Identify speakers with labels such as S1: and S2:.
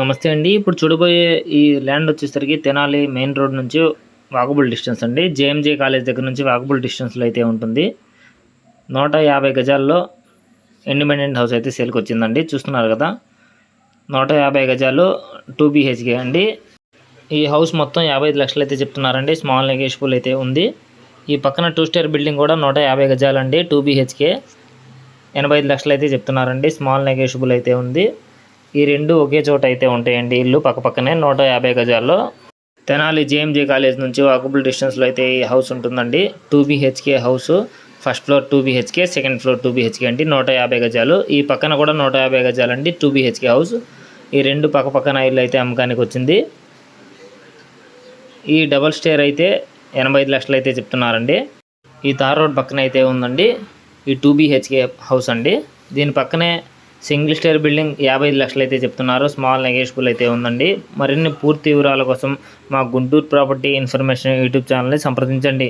S1: నమస్తే అండి. ఇప్పుడు చూడబోయే ఈ ల్యాండ్ వచ్చేసరికి తెనాలి మెయిన్ రోడ్ నుంచి వాకబుల్ డిస్టెన్స్ అండి. జేఎంజే కాలేజ్ దగ్గర నుంచి వాకబుల్ డిస్టెన్స్లో అయితే ఉంటుంది. నూట యాభై గజాల్లో ఇండిపెండెంట్ హౌస్ అయితే సేల్కి వచ్చిందండి. చూస్తున్నారు కదా. నూట యాభై గజాలు టూ బీహెచ్కే అండి. ఈ హౌస్ మొత్తం యాభై ఐదు లక్షలు అయితే చెప్తున్నారండి. స్మాల్ నెగేషబుల్ అయితే ఉంది. ఈ పక్కన టూ స్టేర్ బిల్డింగ్ కూడా నూట యాభై గజాలండి. టూ బీహెచ్కే ఎనభై ఐదు లక్షలు అయితే చెప్తున్నారండి. స్మాల్ నెగేషబుల్ అయితే ఉంది. ఈ రెండు ఒకే చోట అయితే ఉంటాయండి. ఇల్లు పక్క పక్కనే నూట యాభై గజాల్లో. తెనాలి జేఎంజే కాలేజ్ నుంచి వాకబుల్ డిస్టెన్స్లో అయితే ఈ హౌస్ ఉంటుందండి. Two BHK house. First floor two BHK second floor two BHK అండి. నూట యాభై గజాలు. ఈ పక్కన కూడా నూట యాభై గజాలు అండి టూ బీహెచ్కే హౌస్. ఈ రెండు పక్క పక్కన ఇల్లు అయితే అమ్మకానికి వచ్చింది. ఈ డబల్ స్టేర్ అయితే ఎనభై ఐదు లక్షలు అయితే చెప్తున్నారండి. ఈ తార్ రోడ్ పక్కన అయితే ఉందండి. ఈ టూ బీహెచ్కే హౌస్ అండి. దీని పక్కనే సింగిల్ స్టేర్ బిల్డింగ్ యాభై ఐదు లక్షలు అయితే చెప్తున్నారు. స్మాల్ నెగేషియబుల్ అయితే ఉందండి. మరిన్ని పూర్తి వివరాల కోసం మా గుంటూరు ప్రాపర్టీ ఇన్ఫర్మేషన్ యూట్యూబ్ ఛానల్ని సంప్రదించండి.